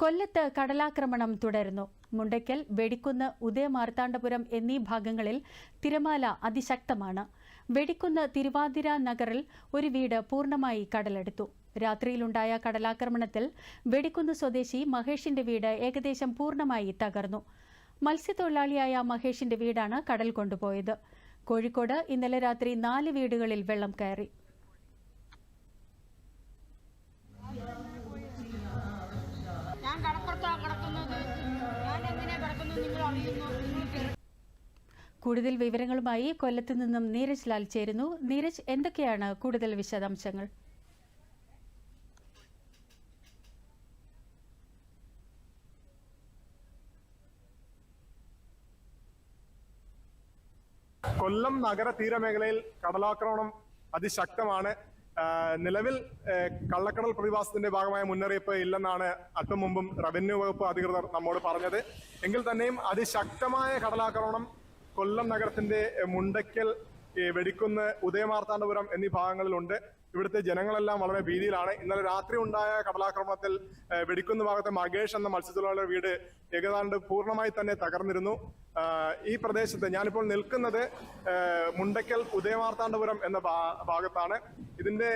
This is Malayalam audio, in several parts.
കൊല്ലത്ത് കടലാക്രമണം തുടരുന്നു. മുണ്ടയ്ക്കൽ വെടിക്കുന്ന് ഉദയമാർത്താണ്ഡപുരം എന്നീ ഭാഗങ്ങളിൽ തിരമാല അതിശക്തമാണ്. വെടിക്കുന്ന് തിരുവാതിര നഗറിൽ ഒരു വീട് പൂർണമായി കടലെടുത്തു. രാത്രിയിലുണ്ടായ കടലാക്രമണത്തിൽ വെടിക്കുന്ന് സ്വദേശി മഹേഷിന്റെ വീട് ഏകദേശം പൂർണമായി തകർന്നു. മത്സ്യത്തൊഴിലാളിയായ മഹേഷിന്റെ വീടാണ് കടൽ കൊണ്ടുപോയത്. കോഴിക്കോട് ഇന്നലെ രാത്രി നാല് വീടുകളിൽ വെള്ളം കയറി. കൂടുതൽ വിവരങ്ങളുമായി കൊല്ലത്ത് നിന്നും നീരജ് ലാൽ ചേരുന്നു. നീരജ് എന്തൊക്കെയാണ് കൂടുതൽ വിശദാംശങ്ങൾ? കൊല്ലം നഗര തീരമേഖലയിൽ കടലാക്രമണം അതിശക്തമാണ്. നിലവിൽ കള്ളക്കടൽ പ്രതിഭാസത്തിന്റെ ഭാഗമായ മുന്നറിയിപ്പ് ഇല്ലെന്നാണ് അല്പം മുമ്പും റവന്യൂ വകുപ്പ് അധികൃതർ നമ്മോട് പറഞ്ഞത്. എങ്കിൽ തന്നെയും അതിശക്തമായ കടലാക്രമണം കൊല്ലം നഗരത്തിന്റെ മുണ്ടയ്ക്കൽ വെടിക്കുന്ന് ഉദയമാർത്താണ്ഡപുരം എന്നീ ഭാഗങ്ങളിലുണ്ട്. ഇവിടുത്തെ ജനങ്ങളെല്ലാം വളരെ ഭീതിയിലാണ്. ഇന്നലെ രാത്രി ഉണ്ടായ കടലാക്രമണത്തിൽ വെടിക്കുന്ന ഭാഗത്തെ മകേഷ് എന്ന മത്സ്യത്തൊഴിലാളിയുടെ വീട് ഏകദാണ്ട് പൂർണമായി തന്നെ തകർന്നിരുന്നു. ഈ പ്രദേശത്ത് ഞാനിപ്പോൾ നിൽക്കുന്നത് മുണ്ടയ്ക്കൽ ഉദയമാർത്താണ്ഡപുരം എന്ന ഭാഗത്താണ്. ഇതിന്റെ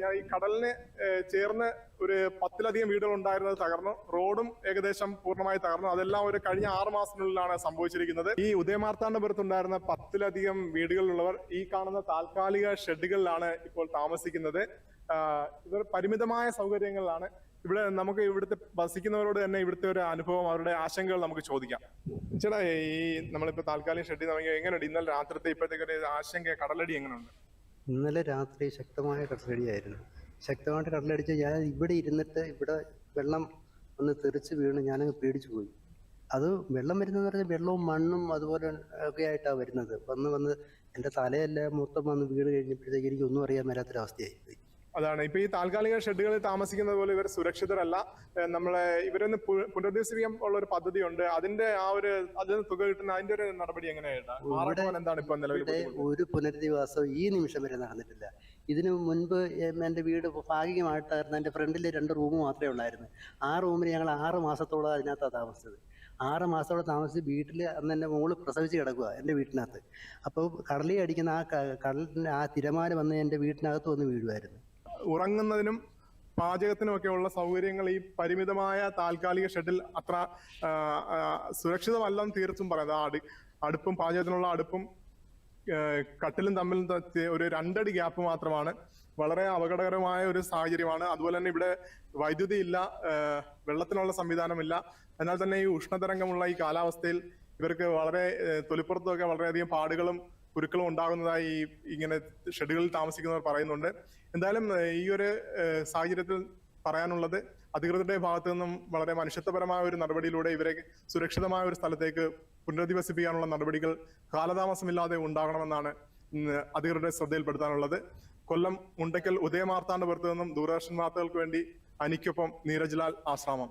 ഞാൻ ഈ കടലിന് ചേർന്ന് ഒരു പത്തിലധികം വീടുകൾ ഉണ്ടായിരുന്നത് തകർന്നു. റോഡും ഏകദേശം പൂർണമായി തകർന്നു. അതെല്ലാം ഒരു കഴിഞ്ഞ ആറ് മാസത്തിനുള്ളിലാണ് സംഭവിച്ചിരിക്കുന്നത്. ഈ ഉദയമാർത്താണ്ഡപുരത്തുണ്ടായിരുന്ന പത്തിലധികം വീടുകളിലുള്ളവർ ഈ കാണുന്ന താൽക്കാലിക ഷെഡുകളിലാണ് ഇപ്പോൾ താമസിക്കുന്നത്. ആ, ഇവർ പരിമിതമായ സൗകര്യങ്ങളിലാണ്. ഇവിടെ നമുക്ക് ഇവിടുത്തെ വസിക്കുന്നവരോട് തന്നെ ഇവിടുത്തെ ഒരു അനുഭവം അവരുടെ ആശങ്കകൾ നമുക്ക് ചോദിക്കാം. ചേട്ടാ ഈ നമ്മളിപ്പോ താൽക്കാലിക ഷെഡിൽ നമുക്ക് എങ്ങനെയുണ്ട്? ഇന്നലെ രാത്രിത്തെ ഇപ്പോഴത്തേക്ക് ഒരു ആശങ്ക കടലടി എങ്ങനെയുണ്ട്? ഇന്നലെ രാത്രി ശക്തമായ കടലടിയായിരുന്നു. ശക്തമായിട്ട് കടലടിച്ച് ഞാൻ ഇവിടെ ഇരുന്നിട്ട് ഇവിടെ വെള്ളം ഒന്ന് തെറിച്ച് വീണ് ഞാനങ്ങ് പേടിച്ചു പോയി. അത് വെള്ളം വരുന്നതെന്ന് പറഞ്ഞാൽ വെള്ളവും മണ്ണും അതുപോലെ ഒക്കെ ആയിട്ടാണ് വരുന്നത്. വന്ന് വന്ന് എന്റെ തലയെല്ലാം മൊത്തം വന്ന് വീട് കഴിഞ്ഞപ്പോഴത്തേക്ക് എനിക്ക് ഒന്നും അറിയാൻ മേലാത്തൊരവസ്ഥയായി പോയി. അതാണ്. ഇപ്പൊ ഈ താൽക്കാലിക ഷെഡുകളിൽ താമസിക്കുന്നത് പോലെ ഇവർ സുരക്ഷിതരല്ല. നമ്മളെ ഇവരൊന്ന് പുനരധിവസിപ്പിക്കാൻ ഉള്ള ഒരു പദ്ധതിയുണ്ട്. അതിന്റെ ആ ഒരു അതിന് തുക കിട്ടുന്ന അതിന്റെ ഒരു നടപടി എങ്ങനെയാണ് ഒരു പുനരധിവാസം ഈ നിമിഷം വരെ നടന്നിട്ടില്ല. ഇതിനു മുൻപ് എന്റെ വീട് ഭാഗികമായിട്ടായിരുന്നു. എന്റെ ഫ്രണ്ടിൽ രണ്ട് റൂം മാത്രമേ ഉള്ളായിരുന്നു. ആ റൂമിൽ ഞങ്ങൾ ആറ് മാസത്തോളം അതിനകത്താണ് താമസിച്ചത്. ആറ് മാസത്തോളം താമസിച്ച് വീട്ടിൽ അന്ന് എന്റെ മോൾ പ്രസവിച്ച് കിടക്കുക എന്റെ വീട്ടിനകത്ത്. അപ്പോൾ കടലിൽ അടിക്കുന്ന ആ കടലിന്റെ ആ തിരമാല വന്ന് എന്റെ വീട്ടിനകത്ത് വന്ന് വീഴുമായിരുന്നു ഉറങ്ങുന്നതിനും പാചകത്തിനും ഒക്കെ ഉള്ള സൗകര്യങ്ങൾ ഈ പരിമിതമായ താൽക്കാലിക ഷെഡിൽ അത്ര സുരക്ഷിതമല്ലെന്ന് തീർത്തും പറയാം. അടുപ്പും പാചകത്തിനുള്ള അടുപ്പും കട്ടിലും തമ്മിൽ ഒരു രണ്ടടി ഗ്യാപ്പ് മാത്രമാണ്. വളരെ അപകടകരമായ ഒരു സാഹചര്യമാണ്. അതുപോലെ തന്നെ ഇവിടെ വൈദ്യുതി ഇല്ല വെള്ളത്തിനുള്ള സംവിധാനമില്ല. എന്നാൽ തന്നെ ഈ ഉഷ്ണതരംഗമുള്ള ഈ കാലാവസ്ഥയിൽ ഇവർക്ക് വളരെ തൊലിപ്പുറത്തൊക്കെ വളരെയധികം പാടുകളും കുരുക്കളും ഉണ്ടാകുന്നതായി ഇങ്ങനെ ഷെഡുകളിൽ താമസിക്കുന്നവർ പറയുന്നുണ്ട്. എന്തായാലും ഈ ഒരു സാഹചര്യത്തിൽ പറയാനുള്ളത് അധികൃതരുടെ ഭാഗത്തു നിന്നും വളരെ മനുഷ്യത്വപരമായ ഒരു നടപടിയിലൂടെ ഇവരെ സുരക്ഷിതമായ ഒരു സ്ഥലത്തേക്ക് പുനരധിവസിപ്പിക്കാനുള്ള നടപടികൾ കാലതാമസമില്ലാതെ ഉണ്ടാകണമെന്നാണ് അധികൃതരുടെ ശ്രദ്ധയിൽപ്പെടുത്താനുള്ളത്. കൊല്ലം മുണ്ടയ്ക്കൽ ഉദയമാർത്താണ്ഡപുരത്ത് നിന്നും ദൂരദർശൻ വാർത്തകൾക്ക് വേണ്ടി അനിക്കൊപ്പം നീരജ് ലാൽ ആശ്രാമം.